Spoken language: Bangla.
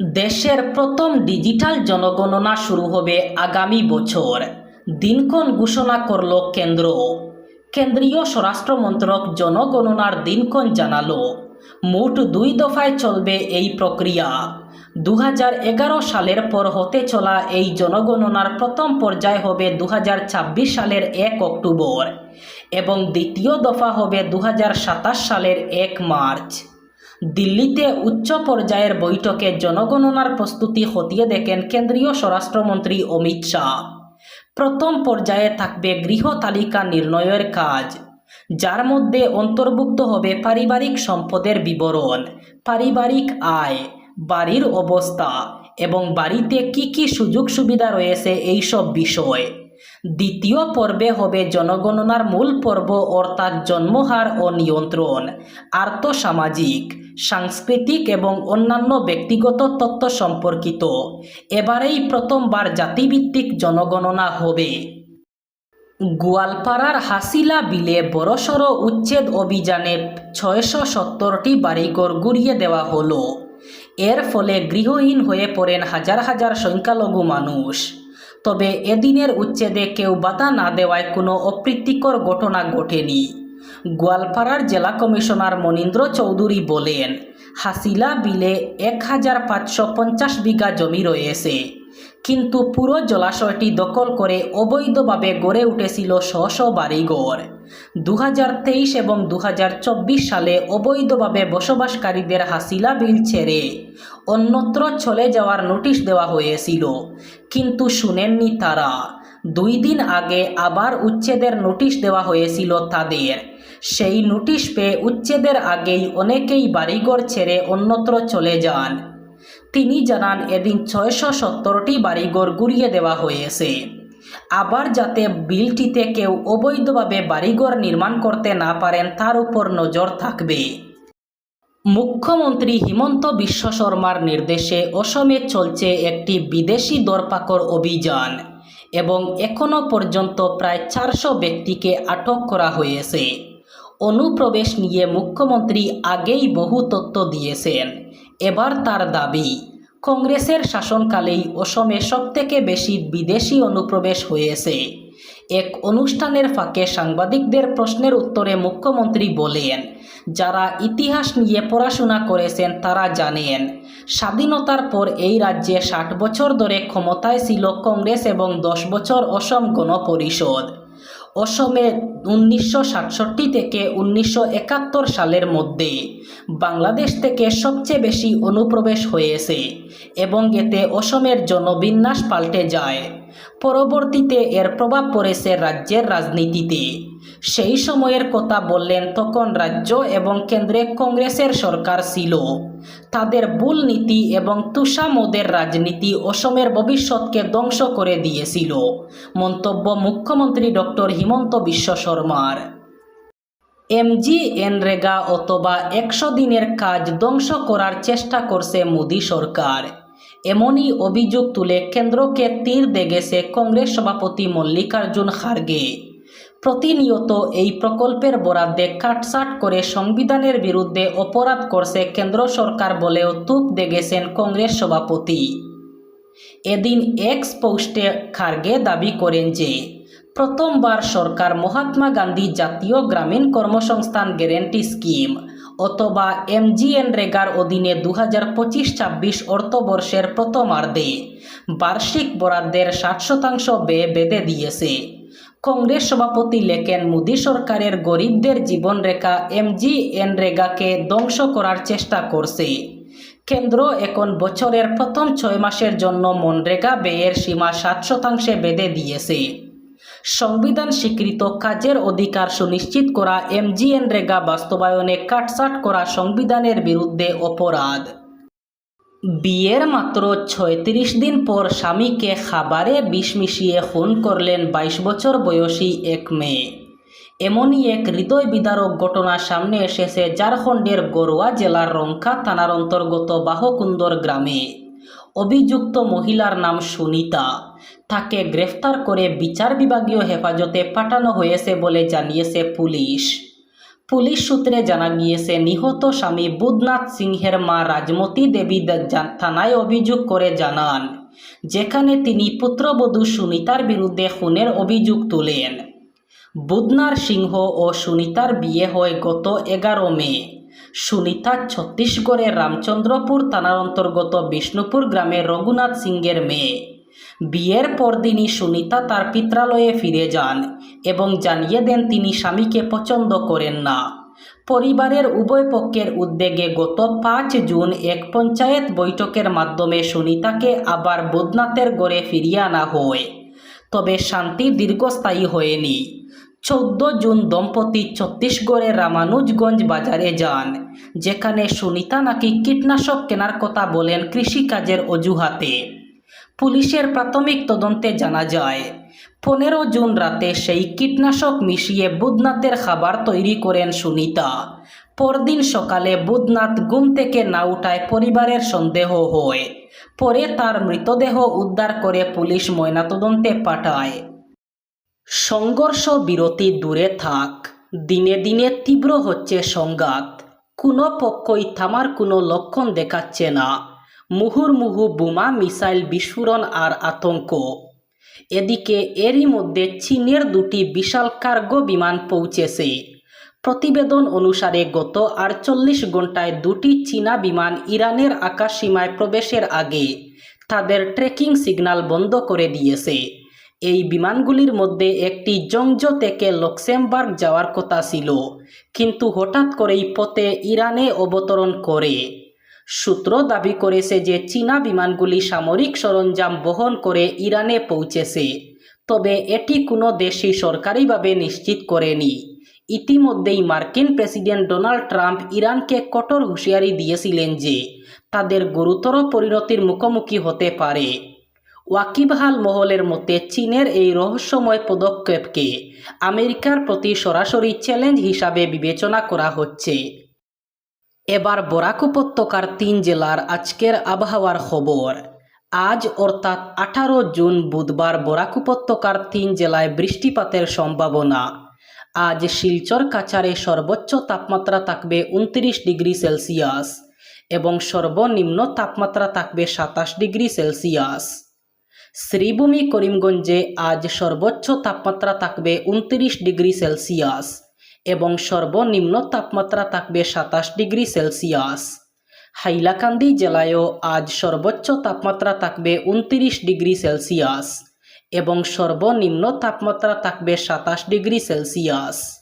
দেশের প্রথম ডিজিটাল জনগণনা শুরু হবে আগামী বছর। দিনক্ষণ ঘোষণা করল কেন্দ্র। কেন্দ্রীয় স্বরাষ্ট্র মন্ত্রক জনগণনার দিনক্ষণ জানালো, মোট দুই দফায় চলবে এই প্রক্রিয়া। দু হাজার এগারো সালের পর হতে চলা এই জনগণনার প্রথম পর্যায় হবে দু হাজার ছাব্বিশ সালের এক অক্টোবর এবং দ্বিতীয় দফা হবে দু হাজার সাতাশ সালের এক মার্চ। দিল্লিতে উচ্চ পর্যায়ের বৈঠকে জনগণনার প্রস্তুতি খতিয়ে দেখেন কেন্দ্রীয় স্বরাষ্ট্রমন্ত্রী অমিত শাহ। প্রথম পর্যায়ে থাকবে গৃহ তালিকা নির্ণয়ের কাজ, যার মধ্যে অন্তর্ভুক্ত হবে পারিবারিক সম্পদের বিবরণ, পারিবারিক আয়, বাড়ির অবস্থা এবং বাড়িতে কি কি সুযোগ সুবিধা রয়েছে এইসব বিষয়। দ্বিতীয় পর্বে হবে জনগণনার মূল পর্ব অর্থাৎ জন্মহার ও নিয়ন্ত্রণ, আর্থসামাজিক, সাংস্কৃতিক এবং অন্যান্য ব্যক্তিগত তথ্য সম্পর্কিত। এবারেই প্রথমবার জাতিভিত্তিক জনগণনা হবে। গোয়ালপাড়ার হাসিলা বিলে বড়সড় উচ্ছেদ অভিযানে ছয়শো সত্তরটি বাড়িঘর গুড়িয়ে দেওয়া হলো। এর ফলে গৃহহীন হয়ে পড়েন হাজার হাজার সংখ্যালঘু মানুষ। তবে এদিনের উচ্ছেদে কেউ বাধা না দেওয়ায় কোনো অপ্রীতিকর ঘটনা ঘটেনি। গোয়ালপাড়ার জেলা কমিশনার মনীন্দ্র চৌধুরী বলেন, হাসিলা বিলে এক হাজার পাঁচশো পঞ্চাশ বিঘা জমি রয়েছে। কিন্তু পুরো জলাশয়টি দখল করে অবৈধভাবে গড়ে উঠেছিল শ শ বাড়িঘর। দু হাজার তেইশ এবং দু হাজার চব্বিশ সালে অবৈধভাবে বসবাসকারীদের হাসিলা বিল ছেড়ে অন্যত্র চলে যাওয়ার নোটিশ দেওয়া হয়েছিল। কিন্তু শুনেননি তারা। দুই দিন আগে আবার উচ্ছেদের নোটিশ দেওয়া হয়েছিল তাদের। সেই নোটিশ পেয়ে উচ্ছেদের আগেই অনেকেই বাড়িঘর ছেড়ে অন্যত্র চলে যান। তিনি জানান, এদিন ছয়শো সত্তরটি বাড়িঘর গুড়িয়ে দেওয়া হয়েছে। আবার যাতে বিলটিতে কেউ অবৈধভাবে বাড়িঘর নির্মাণ করতে না পারেন, তার উপর নজর থাকবে। মুখ্যমন্ত্রী হিমন্ত বিশ্ব শর্মার নির্দেশে অসমে চলছে একটি বিদেশি দরপাকর অভিযান এবং এখনও পর্যন্ত প্রায় চারশো ব্যক্তিকে আটক করা হয়েছে। অনুপ্রবেশ নিয়ে মুখ্যমন্ত্রী আগেই বহু তথ্য দিয়েছেন। এবার তার দাবি কংগ্রেসের শাসনকালেই অসমে সবথেকে বেশি বিদেশি অনুপ্রবেশ হয়েছে। এক অনুষ্ঠানের ফাঁকে সাংবাদিকদের প্রশ্নের উত্তরে মুখ্যমন্ত্রী বলেন, যারা ইতিহাস নিয়ে পড়াশোনা করেছেন তারা জানেন, স্বাধীনতার পর এই রাজ্যে ষাট বছর ধরে ক্ষমতায় ছিল কংগ্রেস এবং দশ বছর অসম গণপরিষদ। অসমে উনিশশো সাতষট্টি থেকে উনিশশো একাত্তর সালের মধ্যে বাংলাদেশ থেকে সবচেয়ে বেশি অনুপ্রবেশ হয়েছে এবং এতে অসমের জনবিন্যাস পাল্টে যায়। পরবর্তীতে এর প্রভাব পড়েছে রাজ্যের রাজনীতিতে। সেই সময়ের কথা বললেন তখন রাজ্য এবং কেন্দ্রে কংগ্রেসের সরকার ছিল। তাদের ভুল নীতি এবং তুষামোদের রাজনীতি অসমের ভবিষ্যৎকে ধ্বংস করে দিয়েছিল। মন্তব্য মুখ্যমন্ত্রী ডক্টর হিমন্ত বিশ্ব শর্মার। এমজি এনরেগা অথবা একশো দিনের কাজ ধ্বংস করার চেষ্টা করছে মোদী সরকার। এমনই অভিযোগ তুলে কেন্দ্রকে তীর দেগেছে কংগ্রেস সভাপতি মল্লিকার্জুন খার্গে। প্রতিনিয়ত এই প্রকল্পের বরাদ্দে কাটসাট করে সংবিধানের বিরুদ্ধে অপরাধ করছে কেন্দ্র সরকার বলেও তুপ দেগেছেন কংগ্রেস সভাপতি। এদিন এক্স পোস্টে খার্গে দাবি করেন যে, প্রথমবার সরকার মহাত্মা গান্ধী জাতীয় গ্রামীণ কর্মসংস্থান গ্যারেন্টি স্কিম অথবা এমজিএনরেগার অধীনে দু হাজার পঁচিশ ছাব্বিশ অর্থবর্ষের প্রথমার্ধে বার্ষিক বরাদ্দের ষাট শতাংশ ব্যয় বেঁধে দিয়েছে। কংগ্রেস সভাপতি লেখেন মোদী সরকারের গরিবদের জীবনরেখা এমজিএনরেগাকে ধ্বংস করার চেষ্টা করছে। কেন্দ্র এখন বছরের প্রথম ছয় মাসের জন্য মনরেগা ব্যয়ের সীমা সাত শতাংশে বেঁধে দিয়েছে। সংবিধান স্বীকৃত কাজের অধিকার সুনিশ্চিত করা এমজিএনরেগা বাস্তবায়নে কাটছাট করা সংবিধানের বিরুদ্ধে অপরাধ। বিয়ের মাত্র ছয়ত্রিশ দিন পর স্বামীকে খাবারে বিষ মিশিয়ে খুন করলেন বাইশ বছর বয়সী এক মেয়ে। এমনই এক হৃদয় বিদারক ঘটনা সামনে এসেছে ঝাড়খণ্ডের গড়ুয়া জেলার রংখা থানার অন্তর্গত বাহকুন্দর গ্রামে। অভিযুক্ত মহিলার নাম সুনিতা। তাকে গ্রেফতার করে বিচার বিভাগীয় হেফাজতে পাঠানো হয়েছে বলে জানিয়েছে পুলিশ। পুলিশ সূত্রে জানা গিয়েছে, নিহত স্বামী বুধনাথ সিংহের মা রাজমতি দেবী থানায় অভিযোগ করে জানান, যেখানে তিনি পুত্রবধূ সুনিতার বিরুদ্ধে খুনের অভিযোগ তোলেন। বুধনার সিংহ ও সুনিতার বিয়ে হয় গত এগারো মে। সুনিতা ছত্তিশগড়ের রামচন্দ্রপুর থানার অন্তর্গত বিষ্ণুপুর গ্রামে রঘুনাথ সিংহের মেয়ে। বিয়ের পরদিনই সুনিতা তার পিত্রালয়ে ফিরে যান এবং জানিয়ে দেন তিনি স্বামীকে পছন্দ করেন না। পরিবারের উভয় পক্ষের উদ্যোগে গত পাঁচ জুন এক পঞ্চায়েত বৈঠকের মাধ্যমে সুনিতাকে আবার বুধনাথের গড়ে ফিরিয়ে আনা হয়। তবে শান্তি দীর্ঘস্থায়ী হয়নি। চৌদ্দ জুন দম্পতি ছত্তিশগড়ের রামানুজগঞ্জ বাজারে যান, যেখানে সুনিতা নাকি কীটনাশক কেনার কথা বলেন কৃষিকাজের অজুহাতে। পুলিশের প্রাথমিক তদন্তে জানা যায়, পনেরো জুন রাতে সেই কীটনাশক মিশিয়ে বুধনাথের খাবার তৈরি করেন সুনিতা। পরদিন সকালে বুধনাথ ঘুম থেকে না উঠায় পরিবারের সন্দেহ হয়, পরে তার মৃতদেহ উদ্ধার করে পুলিশ ময়নাতদন্তে পাঠায়। সংঘর্ষ বিরতি দূরে থাক, দিনে দিনে তীব্র হচ্ছে সংঘাত, কোনো পক্ষই থামার কোনো লক্ষণ দেখাচ্ছে না। মুহুর্মুহু বোমা, মিসাইল বিস্ফোরণ আর আতঙ্ক। এদিকে এরই মধ্যে চীনের দুটি বিশাল কার্গো বিমান পৌঁছেছে। প্রতিবেদন অনুসারে গত আটচল্লিশ ঘন্টায় দুটি চীনা বিমান ইরানের আকাশসীমায় প্রবেশের আগে তাদের ট্রেকিং সিগন্যাল বন্ধ করে দিয়েছে। এই বিমানগুলির মধ্যে একটি জংজো থেকে লক্সেমবার্গ যাওয়ার কথা ছিল, কিন্তু হঠাৎ করেই পথে ইরানে অবতরণ করে। সূত্র দাবি করেছে যে চীনা বিমানগুলি সামরিক সরঞ্জাম বহন করে ইরানে পৌঁছেছে। তবে এটি কোনো দেশই সরকারিভাবে নিশ্চিত করেনি। ইতিমধ্যেই মার্কিন প্রেসিডেন্ট ডোনাল্ড ট্রাম্প ইরানকে কঠোর হুঁশিয়ারি দিয়েছিলেন যে তাদের গুরুতর পরিণতির মুখোমুখি হতে পারে। ওয়াকিবহাল মহলের মতে, চীনের এই রহস্যময় পদক্ষেপকে আমেরিকার প্রতি সরাসরি চ্যালেঞ্জ হিসাবে বিবেচনা করা হচ্ছে। এবার বরাক উপত্যকার তিন জেলার আজকের আবহাওয়ার খবর। আজ অর্থাৎ আঠারো জুন বুধবার বরাক উপত্যকার তিন জেলায় বৃষ্টিপাতের সম্ভাবনা। আজ শিলচর কাছারে সর্বোচ্চ তাপমাত্রা থাকবে উনত্রিশ ডিগ্রি সেলসিয়াস এবং সর্বনিম্ন তাপমাত্রা থাকবে সাতাশ ডিগ্রি সেলসিয়াস। শ্রীভূমি করিমগঞ্জে আজ সর্বোচ্চ তাপমাত্রা থাকবে উনত্রিশ ডিগ্রি সেলসিয়াস এবং সর্বনিম্ন তাপমাত্রা থাকবে সাতাশ ডিগ্রি সেলসিয়াস। হাইলাকান্দি জেলায়ও আজ সর্বোচ্চ তাপমাত্রা থাকবে উনত্রিশ ডিগ্রি সেলসিয়াস এবং সর্বনিম্ন তাপমাত্রা থাকবে সাতাশ ডিগ্রি সেলসিয়াস।